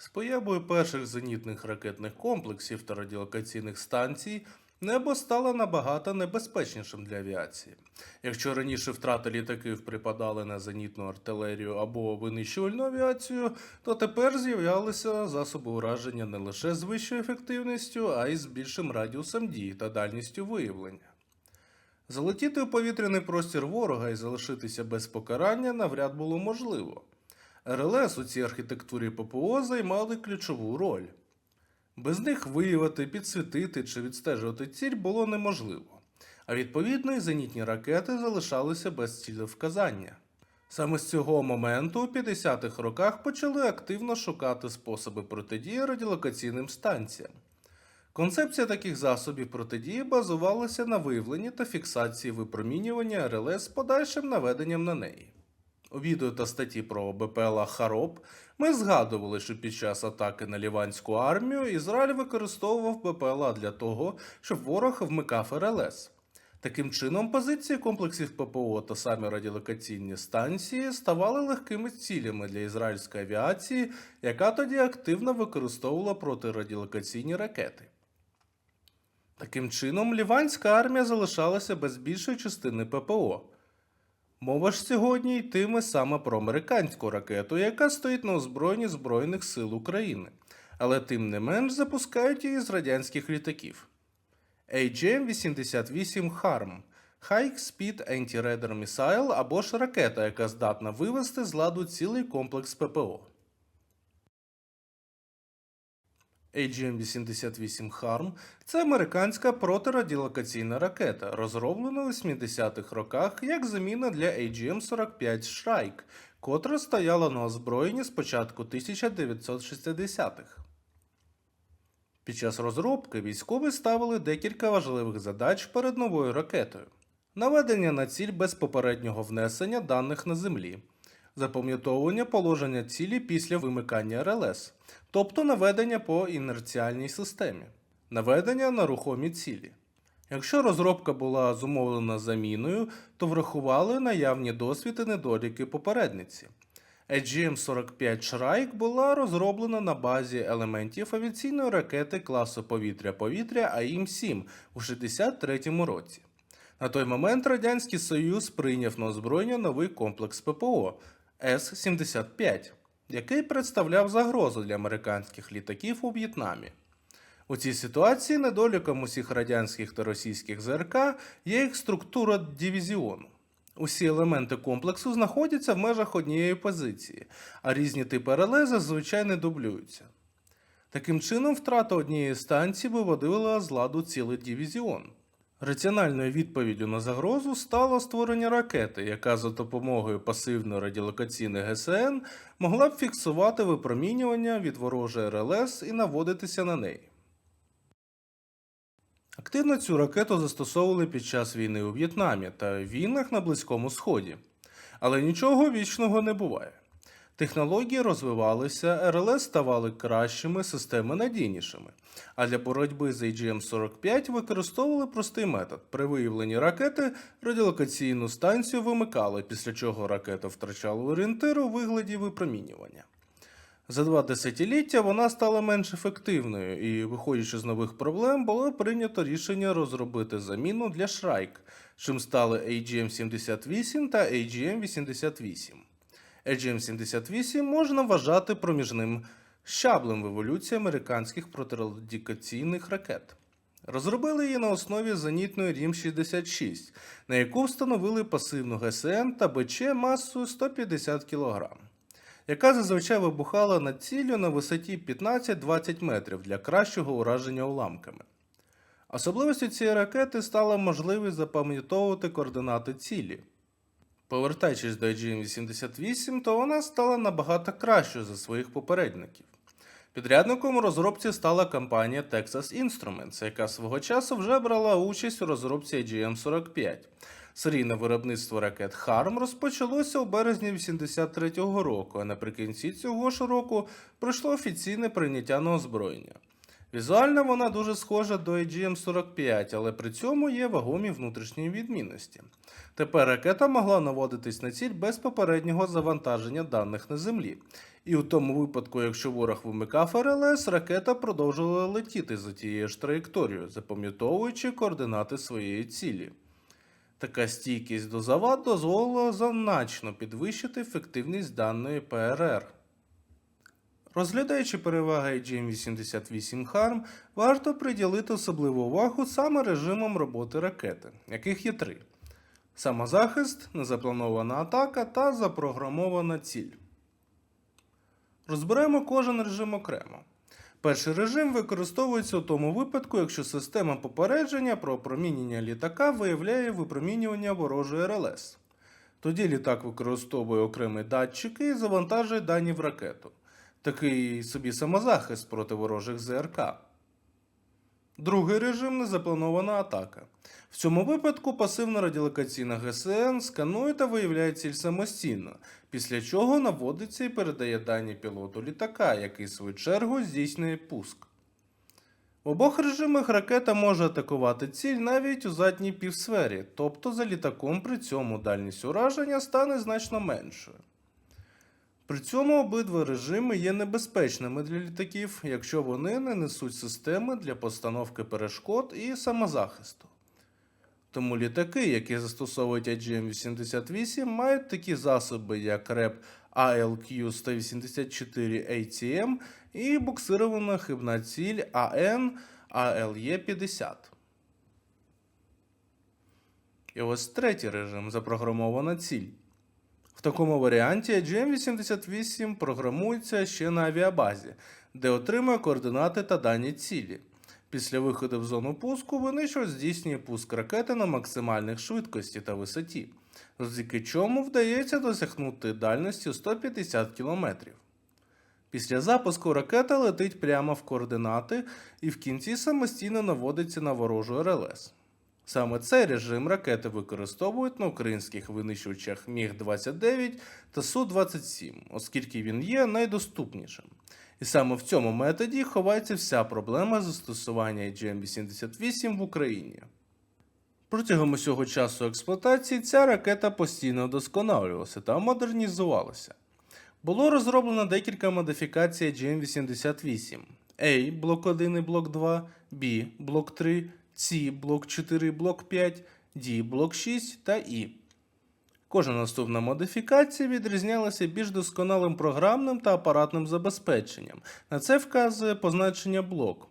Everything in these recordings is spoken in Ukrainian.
З появою перших зенітних ракетних комплексів та радіолокаційних станцій небо стало набагато небезпечнішим для авіації. Якщо раніше втрати літаків припадали на зенітну артилерію або винищувальну авіацію, то тепер з'являлися засоби ураження не лише з вищою ефективністю, а й з більшим радіусом дії та дальністю виявлення. Залетіти у повітряний простір ворога і залишитися без покарання навряд було можливо. РЛС у цій архітектурі ППО займали ключову роль. Без них виявити, підсвітити чи відстежувати ціль було неможливо, а відповідно і зенітні ракети залишалися без цілевказання. Саме з цього моменту у 50-х роках почали активно шукати способи протидії радіолокаційним станціям. Концепція таких засобів протидії базувалася на виявленні та фіксації випромінювання РЛС з подальшим наведенням на неї. У відео та статті про БПЛА Хароб ми згадували, що під час атаки на ліванську армію Ізраїль використовував БПЛА для того, щоб ворог вмикав РЛС. Таким чином, позиції комплексів ППО та самі радіолокаційні станції ставали легкими цілями для ізраїльської авіації, яка тоді активно використовувала протирадіолокаційні ракети. Таким чином, ліванська армія залишалася без більшої частини ППО. Мова ж сьогодні йтиме саме про американську ракету, яка стоїть на озброєнні Збройних сил України, але тим не менш запускають її з радянських літаків. AGM-88 HARM High Speed Anti-Radar Missile або ж ракета, яка здатна вивести з ладу цілий комплекс ППО. AGM-88 HARM – це американська протирадіолокаційна ракета, розроблена у 80-х роках як заміна для AGM-45 Shrike, котра стояла на озброєнні з початку 1960-х. Під час розробки військові ставили декілька важливих задач перед новою ракетою: наведення на ціль без попереднього внесення даних на землі, запам'ятовування положення цілі після вимикання РЛС, тобто наведення по інерціальній системі, наведення на рухомі цілі. Якщо розробка була зумовлена заміною, то врахували наявні досвід і недоліки попередниці. AGM-45 Shrike була розроблена на базі елементів авіаційної ракети класу повітря-повітря АІМ-7 у 63-му році. На той момент Радянський Союз прийняв на озброєння новий комплекс ППО С-75, який представляв загрозу для американських літаків у В'єтнамі. У цій ситуації недоліком усіх радянських та російських ЗРК є їх структура дивізіону. Усі елементи комплексу знаходяться в межах однієї позиції, а різні типи реле зазвичай не дублюються. Таким чином, втрата однієї станції виводила з ладу цілий дивізіон. Раціональною відповіддю на загрозу стало створення ракети, яка за допомогою пасивної радіолокаційної ГСН могла б фіксувати випромінювання від ворожої РЛС і наводитися на неї. Активно цю ракету застосовували під час війни у В'єтнамі та війнах на Близькому Сході. Але нічого вічного не буває. Технології розвивалися, РЛС ставали кращими, системи надійнішими. А для боротьби з AGM-45 використовували простий метод. При виявленні ракети радіолокаційну станцію вимикали, після чого ракета втрачала орієнтир у вигляді випромінювання. За два десятиліття вона стала менш ефективною, і, виходячи з нових проблем, було прийнято рішення розробити заміну для Shrike, чим стали AGM-78 та AGM-88. AGM-78 можна вважати проміжним щаблем в еволюції американських протирадикаційних ракет. Розробили її на основі зенітної Рім-66, на яку встановили пасивну ГСН та БЧ масою 150 кг яка зазвичай вибухала над ціллю на висоті 15-20 метрів для кращого ураження уламками. Особливістю цієї ракети стала можливість запам'ятовувати координати цілі. Повертаючись до AGM-88, то вона стала набагато кращою за своїх попередників. Підрядником у розробці стала компанія Texas Instruments, яка свого часу вже брала участь у розробці AGM-45. Серійне виробництво ракет Харм розпочалося у березні 83-го року, а наприкінці цього ж року пройшло офіційне прийняття на озброєння. Візуально вона дуже схожа до AGM-45, але при цьому є вагомі внутрішні відмінності. Тепер ракета могла наводитись на ціль без попереднього завантаження даних на землі, І у тому випадку, якщо ворог вимикав РЛС, ракета продовжувала летіти за тією ж траєкторією, запам'ятовуючи координати своєї цілі. Така стійкість до завад дозволила значно підвищити ефективність даної ПРР. Розглядаючи переваги AGM-88 HARM, варто приділити особливу увагу саме режимам роботи ракети, яких є три: самозахист, незапланована атака та запрограмована ціль. Розберемо кожен режим окремо. Перший режим використовується у тому випадку, якщо система попередження про опромінення літака виявляє випромінювання ворожої РЛС. Тоді літак використовує окремі датчики і завантажує дані в ракету. Такий собі самозахист проти ворожих ЗРК. Другий режим незапланована атака. В цьому випадку пасивна радіолокаційна ГСН сканує та виявляє ціль самостійно, після чого наводиться і передає дані пілоту літака, який в свою чергу здійснює пуск. В обох режимах ракета може атакувати ціль навіть у задній півсфері, тобто за літаком при цьому дальність ураження стане значно меншою. При цьому обидва режими є небезпечними для літаків, якщо вони не несуть системи для постановки перешкод і самозахисту. Тому літаки, які застосовують AGM-88, мають такі засоби, як РЕП ALQ-184 ATM і буксирована хибна ціль AN ALE-50. І ось третій режим запрограмована ціль. В такому варіанті AGM-88 програмується ще на авіабазі, де отримує координати та дані цілі. Після виходу в зону пуску винищувач здійснює пуск ракети на максимальних швидкості та висоті, завдяки чому вдається досягнути дальності 150 км. Після запуску ракета летить прямо в координати і в кінці самостійно наводиться на ворожу РЛС. Саме цей режим ракети використовують на українських винищувачах Міг-29 та Су-27, оскільки він є найдоступнішим. І саме в цьому методі ховається вся проблема застосування AGM-88 в Україні. Протягом усього часу експлуатації ця ракета постійно вдосконалювалася та модернізувалася. Було розроблено декілька модифікацій AGM-88 A блок 1 і блок 2, B блок 3, C блок 4, блок 5, D блок 6 та E. Кожна наступна модифікація відрізнялася більш досконалим програмним та апаратним забезпеченням. На це вказує позначення блок,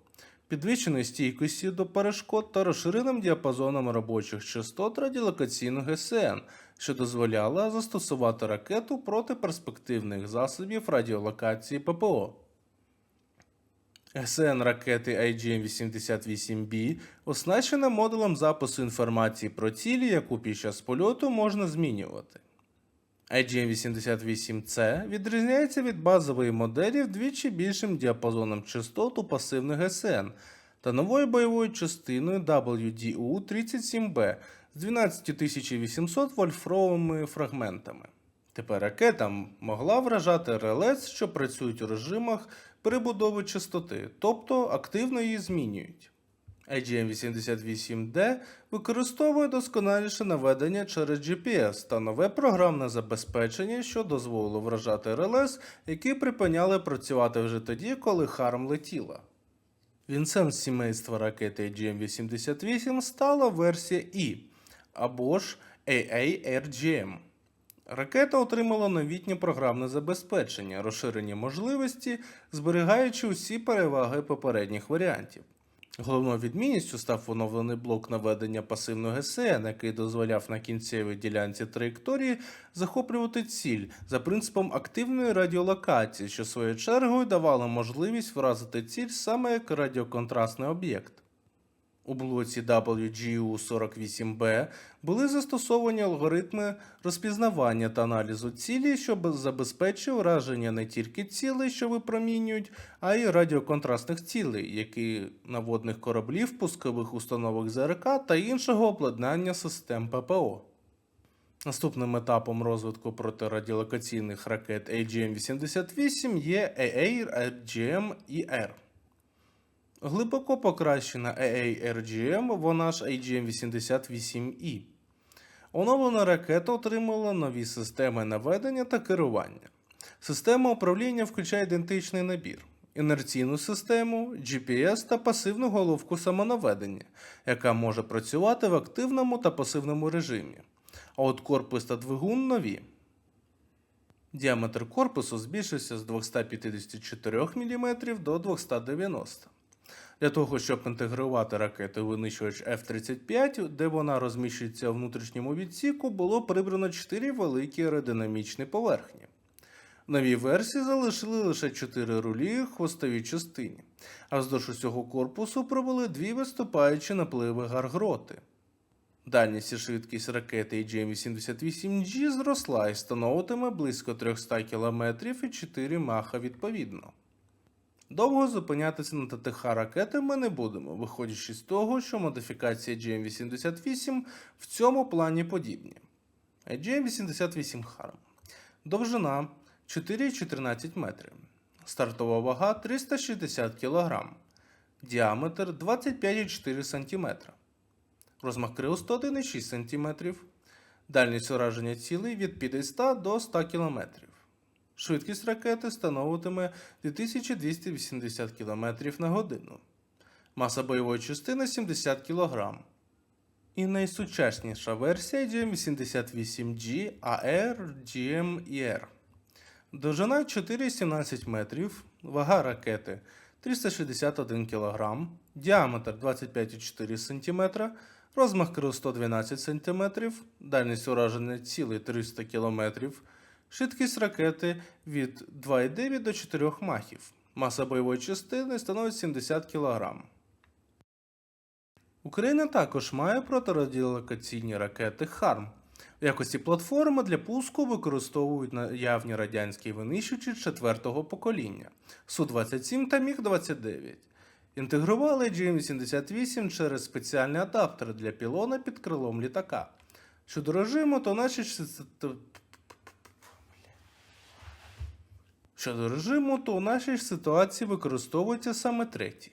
підвищеною стійкості до перешкод та розширеним діапазоном робочих частот радіолокаційного ГСН, що дозволяло застосувати ракету проти перспективних засобів радіолокації ППО. ГСН ракети IGM-88B оснащена модулем запису інформації про цілі, яку під час польоту можна змінювати. IGM-88C відрізняється від базової моделі вдвічі більшим діапазоном частот у пасивних ГСН та новою бойовою частиною WDU-37B з 12800 вольфровими фрагментами. Тепер ракета могла вражати РЛС, що працюють у режимах перебудови частоти, тобто активно її змінюють. AGM-88D використовує досконаліше наведення через GPS та нове програмне забезпечення, що дозволило вражати РЛС, які припиняли працювати вже тоді, коли Харм летіла. Вінсент з сімейства ракети AGM-88 стала версія E або ж AARGM. Ракета отримала новітнє програмне забезпечення, розширені можливості, зберігаючи усі переваги попередніх варіантів. Головною відмінністю став оновлений блок наведення пасивного ГСН, який дозволяв на кінцевій ділянці траєкторії захоплювати ціль за принципом активної радіолокації, що своєю чергою давало можливість вразити ціль саме як радіоконтрастний об'єкт. У блоці WGU-48B були застосовані алгоритми розпізнавання та аналізу цілі, щоб забезпечити ураження не тільки цілей, що випромінюють, а й радіоконтрастних цілей, які наводних кораблів, пускових установок ЗРК та іншого обладнання систем ППО. Наступним етапом розвитку протирадіолокаційних ракет AGM-88 є AARGM-ER. Глибоко покращена AARGM, вона ж AGM-88E. Оновлена ракета отримала нові системи наведення та керування. Система управління включає ідентичний набір: інерційну систему, GPS та пасивну головку самонаведення, яка може працювати в активному та пасивному режимі. А от корпус та двигун нові. Діаметр корпусу збільшився з 254 мм до 290 Для того, щоб інтегрувати ракету винищувач F-35, де вона розміщується у внутрішньому відсіку, було прибрано 4 великі аеродинамічні поверхні. В новій версії залишили лише 4 рулі в хвостовій частині, а вздовж усього корпусу провели дві виступаючі напливи гаргроти. Дальність і швидкість ракети AGM-88G зросла і становитиме близько 300 км і 4 маха відповідно. Довго зупинятися на ТТХ ракети ми не будемо, виходячи з того, що модифікації GM88 в цьому плані подібні. GM88 Harm. Довжина 4,14 метрів. Стартова вага 360 кг. Діаметр 25,4 см. Розмах крил 101,6 см. Дальність ураження цілей від 50 до 100 км. Швидкість ракети становитиме 2280 км на годину. Маса бойової частини 70 кг. І найсучасніша версія GM88G AR GMER. Довжина 4,17 метрів, вага ракети 361 кг, діаметр 25,4 см, розмах крил 112 см, дальність ураження цілей 300 км, швидкість ракети від 2,9 до 4 махів. Маса бойової частини становить 70 кг. Україна також має протирадіолокаційні ракети ХАРМ. В якості платформи для пуску використовують наявні радянські винищувачі четвертого покоління Су-27 та Міг-29. Інтегрували GM-88 через спеціальний адаптер для пілона під крилом літака. Щодо режиму, то наші Щодо режиму, то у нашій ситуації використовується саме третій.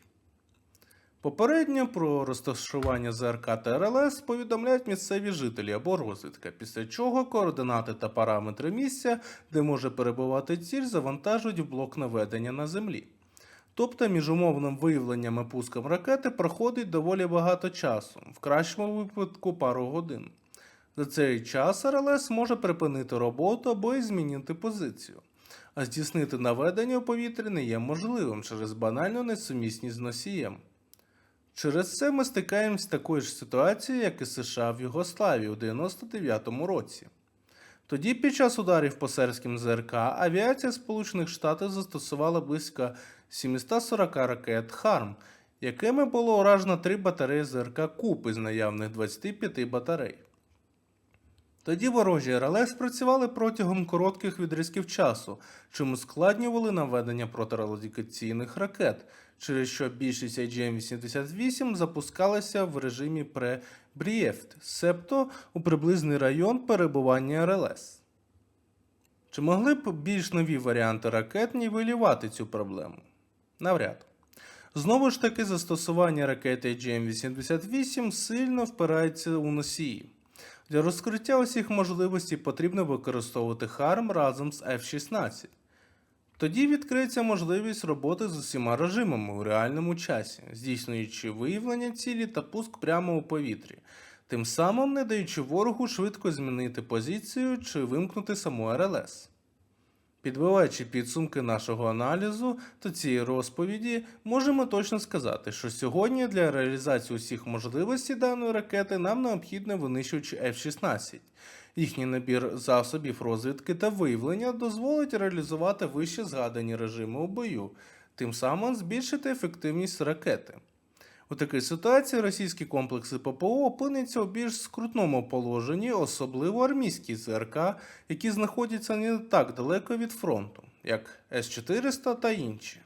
Попередньо про розташування ЗРК та РЛС повідомляють місцеві жителі або розвідка, після чого координати та параметри місця, де може перебувати ціль, завантажують в блок наведення на землі. Тобто між умовним виявленням і пуском ракети проходить доволі багато часу, в кращому випадку пару годин. За цей час РЛС може припинити роботу або й змінити позицію, а здійснити наведення у повітрі не є можливим через банальну несумісність з носієм. Через це ми стикаємось з такою ж ситуацією, як і США в Югославії у 99-му році. Тоді, під час ударів по сербським ЗРК, авіація Сполучених Штатів застосувала близько 740 ракет ХАРМ, якими було уражено три батареї ЗРК Куб із наявних 25 батарей. Тоді ворожі РЛС працювали протягом коротких відрізків часу, чим ускладнювали наведення протирадіолокаційних ракет, через що більшість IGM-88 запускалася в режимі пре-брієфт, себто у приблизний район перебування РЛС. Чи могли б більш нові варіанти ракет нівелювати цю проблему? Навряд. Знову ж таки, застосування ракети IGM-88 сильно впирається у носії. Для розкриття усіх можливостей потрібно використовувати Харм разом з F-16. Тоді відкриється можливість роботи з усіма режимами у реальному часі, здійснюючи виявлення цілі та пуск прямо у повітрі, тим самим не даючи ворогу швидко змінити позицію чи вимкнути саму РЛС. Підбиваючи підсумки нашого аналізу та цієї розповіді, можемо точно сказати, що сьогодні для реалізації усіх можливостей даної ракети нам необхідно винищувачі F-16. Їхній набір засобів розвідки та виявлення дозволить реалізувати вище згадані режими у бою, тим самим збільшити ефективність ракети. У такій ситуації російські комплекси ППО опиняться у більш скрутному положенні, особливо армійські ЗРК, які знаходяться не так далеко від фронту, як С-400 та інші.